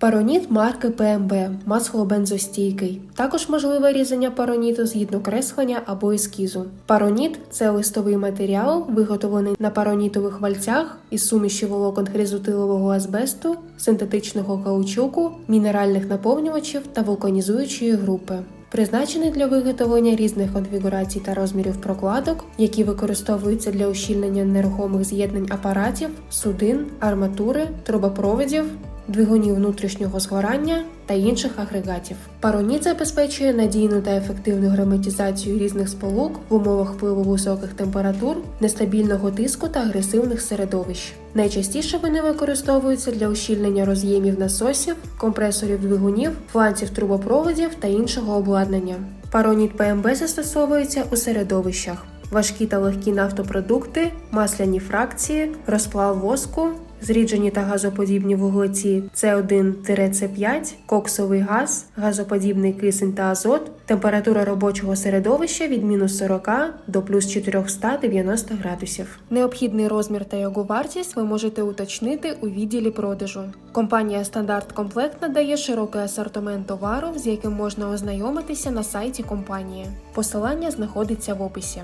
Пароніт марки ПМБ маслобензостійкий. Також можливе різання пароніту згідно креслення або ескізу. Пароніт це листовий матеріал, виготовлений на паронітових вальцях із суміші волокон хризотилового азбесту, синтетичного каучуку, мінеральних наповнювачів та вулканізуючої групи. Призначений для виготовлення різних конфігурацій та розмірів прокладок, які використовуються для ущільнення нерухомих з'єднань апаратів, судин, арматури, трубопроводів, двигунів внутрішнього згорання та інших агрегатів. Пароніт забезпечує надійну та ефективну герметизацію різних сполук в умовах впливу високих температур, нестабільного тиску та агресивних середовищ. Найчастіше вони використовуються для ущільнення роз'ємів насосів, компресорів двигунів, фланців трубопроводів та іншого обладнання. Пароніт ПМБ застосовується у середовищах. Важкі та легкі нафтопродукти, масляні фракції, розплав воску, зріджені та газоподібні вуглеці С1-С5, коксовий газ, газоподібний кисень та азот, температура робочого середовища від мінус 40 до плюс 490 градусів. Необхідний розмір та його вартість ви можете уточнити у відділі продажу. Компанія Стандарт Комплект надає широкий асортимент товару, з яким можна ознайомитися на сайті компанії. Посилання знаходиться в описі.